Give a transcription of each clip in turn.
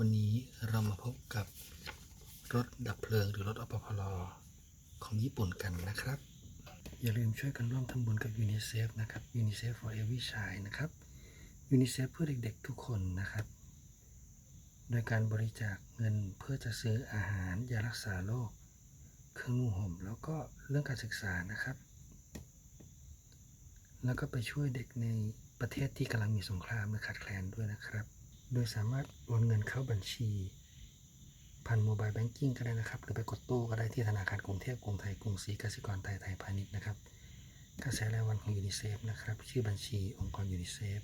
วันนี้เรามาพบกับรถดับเพลิงหรือรถอปพลของญี่ปุ่นกันนะครับ อย่าลืมช่วยกันร่วมทำบุญกับยูนิเซฟนะครับยูนิเซฟ for every child นะครับยูนิเซฟเพื่อเด็กๆทุกคนนะครับ โดยการบริจาคเงินเพื่อจะซื้ออาหารยารักษาโรคเครื่องนุ่งห่มแล้วก็เรื่องการศึกษานะครับ แล้วก็ไปช่วยเด็กในประเทศที่กำลังมีสงครามและขาดแคลนด้วยนะครับ โดยสามารถโอนเงินเข้าบัญชีผ่านโมบายแบงกิ้งก็ได้นะครับ หรือไปกดตู้ก็ได้ที่ธนาคารกรุงเทพกรุงไทยกรุงศรีกสิกรไทยไทยพาณิชย์นะครับกระแสรายวันของยูนิเซฟนะครับ ชื่อบัญชีองค์กรยูนิเซฟ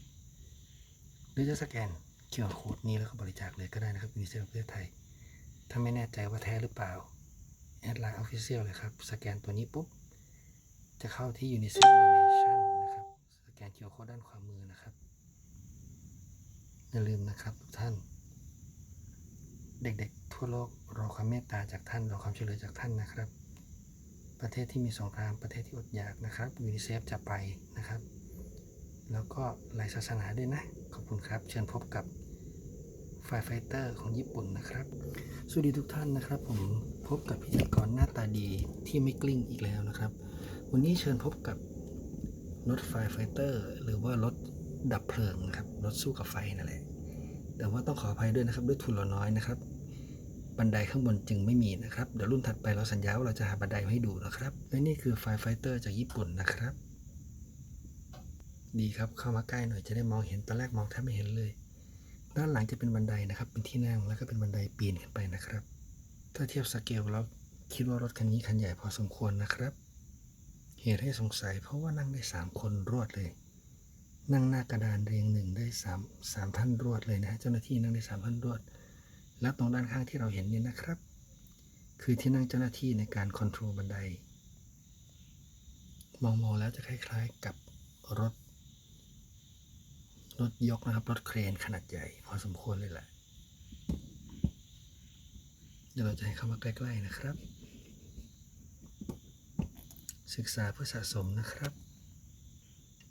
หรือจะสแกน QR Code นี้แล้วก็บริจาคเลยก็ได้นะครับยูนิเซฟประเทศไทย ถ้าไม่แน่ใจว่าแท้หรือเปล่าแอดไลน์ออฟฟิเชียลเลยครับ สแกนตัวนี้ปุ๊บ จะเข้าที่ UNICEF Donation นะครับ สแกน QR Code ด้านขวามือนะครับ อย่าลืมนะครับทุกท่าน เด็กๆ ทั่วโลกรอความเมตตาจากท่านรอความช่วยเหลือจากท่านนะครับ ประเทศที่มีสงครามประเทศที่อดอยากนะครับยูนิเซฟจะไปนะครับ แล้วก็หลายศาสนาด้วยนะ ขอบคุณครับ เชิญพบกับไฟไฟเตอร์ของญี่ปุ่นนะครับ สวัสดีทุกท่านนะครับ ผมพบกับพิธีกรหน้าตาดีที่ไม่กลิ้งอีกแล้วนะครับ วันนี้เชิญพบกับรถไฟไฟเตอร์หรือว่ารถดับเพลิงนะครับ รถสู้กับไฟนั่นแหละ แต่ว่าต้องขออภัยด้วยนะครับด้วยทุนเราน้อยนะครับ บันไดข้างบนจึงไม่มีนะครับ เดี๋ยวรุ่นถัดไปเราสัญญาว่าเราจะหาบันไดมาให้ดูนะครับ และนี่คือไฟไฟเตอร์จากญี่ปุ่นนะครับ ดีครับเข้ามาใกล้หน่อยจะได้มองเห็นตอนแรกมองแทบไม่เห็นเลย ด้านหลังจะเป็นบันไดนะครับ เป็นที่นั่งแล้วก็เป็นบันไดปีนขึ้นไปนะครับ ถ้าเทียบสเกลแล้วคิดว่ารถคันนี้คันใหญ่พอสมควรนะครับ เหตุให้สงสัยเพราะว่านั่งได้สามคนรวดเลย นั่งหน้ากระดานเรียงหนึ่งได้สามสามท่านรวดเลยนะฮะเจ้าหน้าที่นั่งได้สามท่านรวด แล้วตรงด้านข้างที่เราเห็นเนี่ยนะครับ คือที่นั่งเจ้าหน้าที่ในการคอนโทรลบันได มองมองแล้วจะคล้าย ๆกับรถ รถยกนะครับ รถเครนขนาดใหญ่ พอสมควรเลยแหละเดี๋ยวเราจะให้เข้ามาใกล้ๆนะครับ ศึกษาเพื่อสะสมนะครับ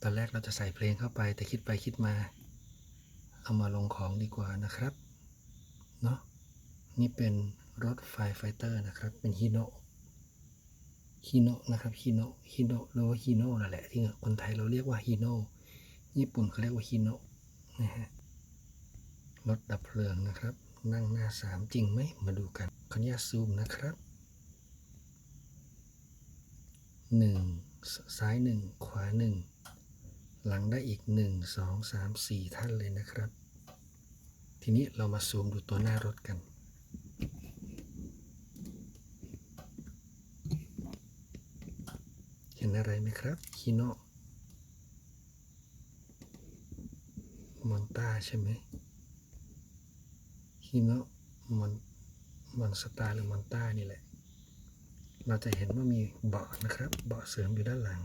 ตอนแรกเราจะใส่เพลงเข้าไป แต่คิดไปคิดมา เอามาลงของดีกว่านะครับ เนาะนี่เป็นรถไฟไฟเตอร์นะครับ เป็นฮิโนะฮิโนะนะครับฮิโนะฮิโนะหรือว่าฮิโนะนั่นแหละที่คนไทยเราเรียกว่าฮิโนะญี่ปุ่นเขาเรียกว่าฮิโนะนะฮะรถดับเพลิงนะครับ นั่งหน้าสามจริงไหมมาดูกันขออนุญาตซูมนะครับหนึ่งซ้ายหนึ่งขวาหนึ่ง หลังได้อีกหนึ่งสองสามสี่ท่านเลยนะครับ ทีนี้เรามาซูมดูตัวหน้ารถกัน เห็นอะไรไหมครับฮิโนะมอนต้าใช่ไหมฮิโนะมอนมอนสตาร์หรือมอนต้านี่แหละ เราจะเห็นว่ามีเบาะนะครับ เบาะเสริมอยู่ด้านหลัง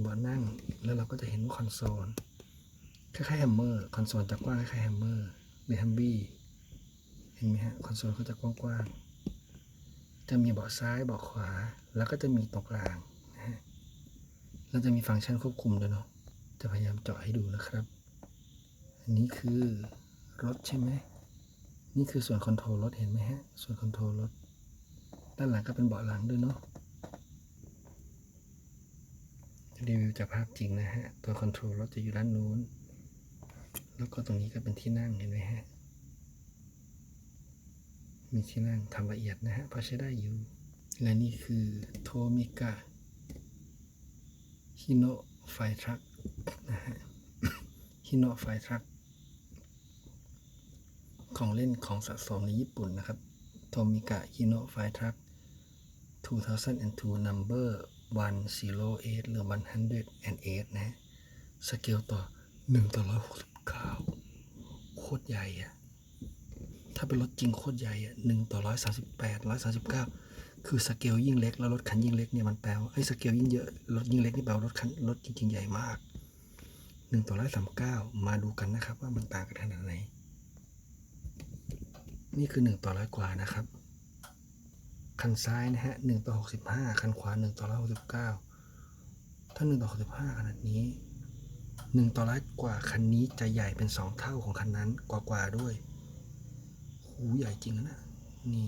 เบาะนั่ง แล้วเราก็จะเห็นว่าคอนโซล คล้ายๆแฮมเมอร์ คอนโซลจะกว้างคล้ายๆแฮมเมอร์หรือแฮมบี้เห็นไหมฮะ คอนโซลเขาจะกว้างๆ จะมีเบาะซ้ายเบาะขวา แล้วก็จะมีตรงกลางนะฮะ แล้วจะมีฟังก์ชันควบคุมด้วยเนาะ จะพยายามเจาะให้ดูนะครับ อันนี้คือรถใช่ไหม นี่คือส่วนคอนโทรลรถเห็นไหมฮะ ส่วนคอนโทรลรถ ด้านหลังก็เป็นเบาะหลังด้วยเนาะ รีวิวจากภาพจริงนะฮะ ตัวคอนโทรลรถจะอยู่ด้านนู้น แล้วก็ตรงนี้ก็เป็นที่นั่งเห็นไหมฮะ มีที่นั่งทำละเอียดนะฮะพอใช้ได้อยู่ และนี่คือโทมิกะฮิโนไฟทรัคนะฮะฮิโนไฟทรัคของเล่นของสะสมในญี่ปุ่นนะครับ โทมิกะฮิโนไฟทรัค2002 number 108 หรือ 108 นะสเกลต่อ 1 ต่อ 169 โคตรใหญ่อะถ้าเป็นรถจริงโคตรใหญ่อะหนึ่งต่อร้อยสาสิบแปดร้อยสาสิบเก้าคือสเกลยิ่งเล็ก แล้วรถคันยิ่งเล็กเนี่ยมันแปลว่าไอ้สเกลยิ่งเยอะรถยิ่งเล็กนี่แปลว่ารถคันรถจริง ๆ ใหญ่มากหนึ่งต่อร้อยสามเก้ามาดูกันนะครับว่ามันต่างกันขนาดไหน นี่คือหนึ่งต่อร้อยกว่านะครับ คันซ้ายนะฮะหนึ่งต่อหกสิบห้าคันขวาหนึ่งต่อร้อยหกสิบเก้าถ้าหนึ่งต่อหกสิบห้าขนาดนี้หนึ่งต่อร้อยกว่าคันนี้จะใหญ่เป็นสองเท่าของคันนั้นกว่าๆด้วยหูใหญ่จริงนะนี่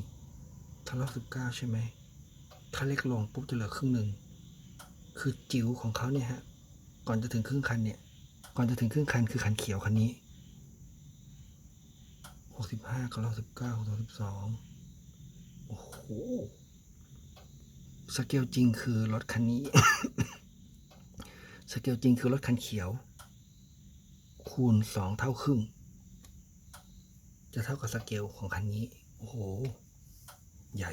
ถ้ารอบสิบเก้าใช่ไหมถ้าเล็กลงปุ๊บจะเหลือครึ่งหนึ่งคือจิ๋วของเขาเนี่ยฮะก่อนจะถึงครึ่งคันเนี่ยก่อนจะถึงครึ่งคันคือคันเขียวคันนี้หกสิบห้ากับร้อบสิบเก้ากับรอบสิบสอง หสเกลจริงคือรถคันนี้ สเกลจริงคือรถคันเขียว คูณสองเท่าครึ่ง จะเท่ากับสเกลของคันนี้ โอ้โห ใหญ่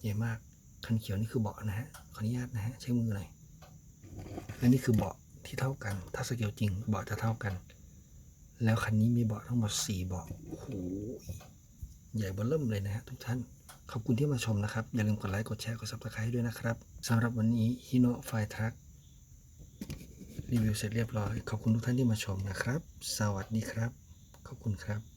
ใหญ่มาก คันเขียวนี่คือเบาะนะฮะ ขออนุญาตนะฮะ ใช้มือหน่อยและนี่คือเบาะที่เท่ากัน ถ้าสเกลจริงเบาะจะเท่ากัน แล้วคันนี้มีเบาะทั้งหมดสี่เบาะ โอ้โห ใหญ่เบอเริ่มเลยนะฮะทุกท่าน ขอบคุณที่มาชมนะครับ อย่าลืมกดไลค์ กดแชร์ กด subscribe ด้วยนะครับสำหรับวันนี้ฮิโนไฟทรัครีวิวเสร็จเรียบร้อย ขอบคุณทุกท่านที่มาชมนะครับ สวัสดีครับ ขอบคุณครับ